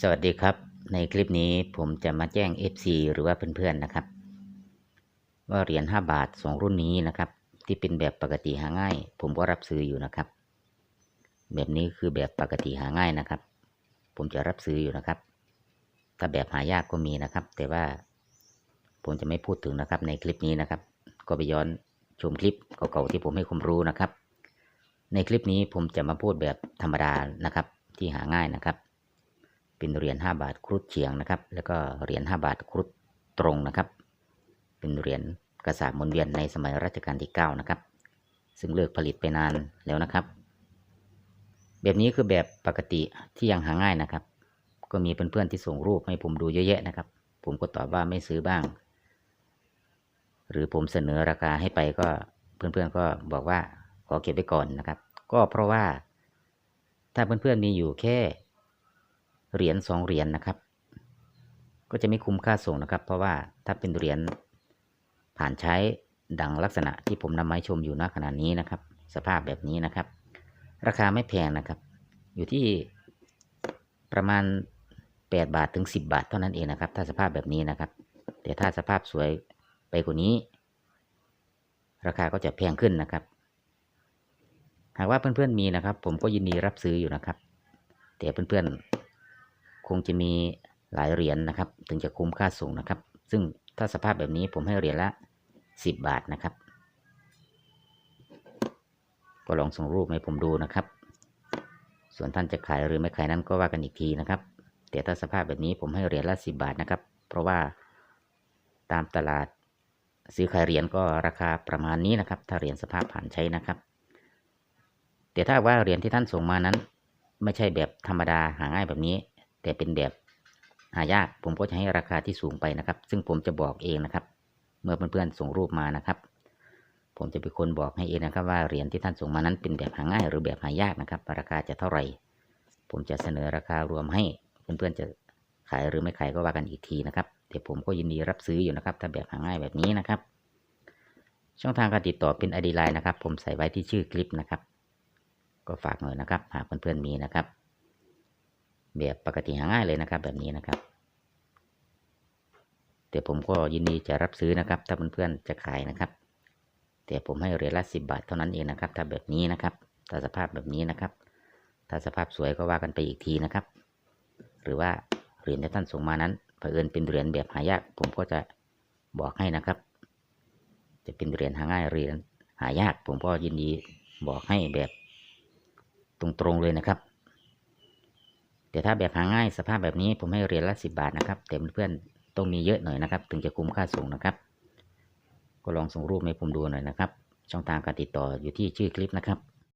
สวัสดีครับ ในคลิปนี้ผมจะมาแจ้ง FC หรือว่าเพื่อนๆนะครับ ว่าเหรียญ5บาทสองรุ่นนี้นะครับ ที่เป็นแบบปกติหาง่าย ผมก็รับซื้ออยู่นะครับ แบบนี้คือแบบปกติหาง่ายนะครับ ผมจะรับซื้ออยู่นะครับ ถ้าแบบหายากก็มีนะครับ แต่ว่าผมจะไม่พูดถึงนะครับ ในคลิปนี้นะครับ ก็ไปย้อนชมคลิปเก่าๆที่ผมให้ความรู้นะครับ ในคลิปนี้ผมจะมาพูดแบบธรรมดานะครับ ที่หาง่ายนะครับ เป็นเหรียญ5บาทครุฑเฉียงนะครับ แล้วก็เหรียญ5บาทครุฑตรงนะครับ เป็นเหรียญกระสาบหมุนเวียนในสมัยรัชกาลที่ 9 นะครับ ซึ่งเลิกผลิตไปนานแล้วนะครับ แบบนี้คือแบบปกติที่ยังหาง่ายนะครับ ก็มีเพื่อนๆที่ส่งรูปให้ผมดูเยอะแยะนะครับ ผมก็ตอบว่าไม่ซื้อบ้าง หรือผมเสนอราคาให้ไปก็เพื่อนๆก็บอกว่าขอเก็บไว้ก่อนนะครับ ก็เพราะว่าถ้าเพื่อนๆมีอยู่แค่ เหรียญสองเหรียญนะครับ ก็จะไม่คุ้มค่าส่งนะครับ เพราะว่าถ้าเป็นเหรียญผ่านใช้ดังลักษณะที่ผมนำมาชมอยู่ณขณะนี้นะครับ สภาพแบบนี้นะครับ ราคาไม่แพงนะครับ อยู่ที่ประมาณ 8 บาทถึง 10 บาทเท่านั้นเองนะครับ ถ้าสภาพแบบนี้นะครับ แต่ถ้าสภาพสวยไปกว่านี้ ราคาก็จะแพงขึ้นนะครับ หากว่าเพื่อนๆมีนะครับ ผมก็ยินดีรับซื้ออยู่นะครับ แต่เพื่อนๆ คงจะมีหลายเหรียญนะครับ ถึงจะคุ้มค่าส่งนะครับ ซึ่งถ้าสภาพแบบนี้ผมให้เหรียญละ 10 บาทนะครับ ก็ลองส่งรูปให้ผมดูนะครับ ส่วนท่านจะขายหรือไม่ขายนั้นก็ว่ากันอีกทีนะครับ แต่ถ้าสภาพแบบนี้ผมให้เหรียญละ 10 บาทนะครับ เพราะว่าตามตลาดซื้อขายเหรียญก็ราคาประมาณนี้นะครับ ถ้าเหรียญสภาพผ่านใช้นะครับ แต่ถ้าว่าเหรียญที่ท่านส่งมานั้น ไม่ใช่แบบธรรมดาหาง่ายแบบนี้ แต่เป็นแบบหายากผมก็จะให้ราคาที่สูงไปนะครับ ซึ่งผมจะบอกเองนะครับ เมื่อเพื่อนๆส่งรูปมานะครับ ผมจะเป็นคนบอกให้เองนะครับ ว่าเหรียญที่ท่านส่งมานั้นเป็นแบบหาง่าย หรือแบบหายากนะครับ ราคาจะเท่าไหร่ ผมจะเสนอราคารวมให้เพื่อนๆจะขายหรือไม่ขายก็ว่ากันอีกทีนะครับแต่ผมก็ยินดีรับซื้ออยู่นะครับ ถ้าแบบหาง่ายแบบนี้นะครับ ช่องทางการติดต่อเป็น ID Line นะครับ ผมใส่ไว้ที่ชื่อคลิปนะครับ ก็ฝากหน่อยนะครับ หากเพื่อนๆมีนะครับ แบบปกติหาง่ายเลยนะครับ แบบนี้นะครับ แต่ผมก็ยินดีจะรับซื้อนะครับ ถ้าเพื่อนๆจะขายนะครับ แต่ผมให้เหรียญละสิบาทเท่านั้นเองนะครับ ถ้าแบบนี้นะครับ ถ้าสภาพแบบนี้นะครับ ถ้าสภาพสวยก็ว่ากันไปอีกทีนะครับ หรือว่าเหรียญที่ท่านส่งมานั้นเผอิญเป็นเหรียญแบบหายาก ผมก็จะบอกให้นะครับ จะเป็นเหรียญหาง่ายเหรียญหายาก ผมก็ยินดีบอกให้แบบตรงๆเลยนะครับ แต่ถ้าแบบหาง่ายสภาพแบบนี้ผมให้เหรียญละสิบาทนะครับแต่เพื่อนๆต้องมีเยอะหน่อยนะครับ ถึงจะคุ้มค่าส่งนะครับ ก็ลองส่งรูปให้ผมดูหน่อยนะครับ ช่องทางการติดต่ออยู่ที่ชื่อคลิปนะครับ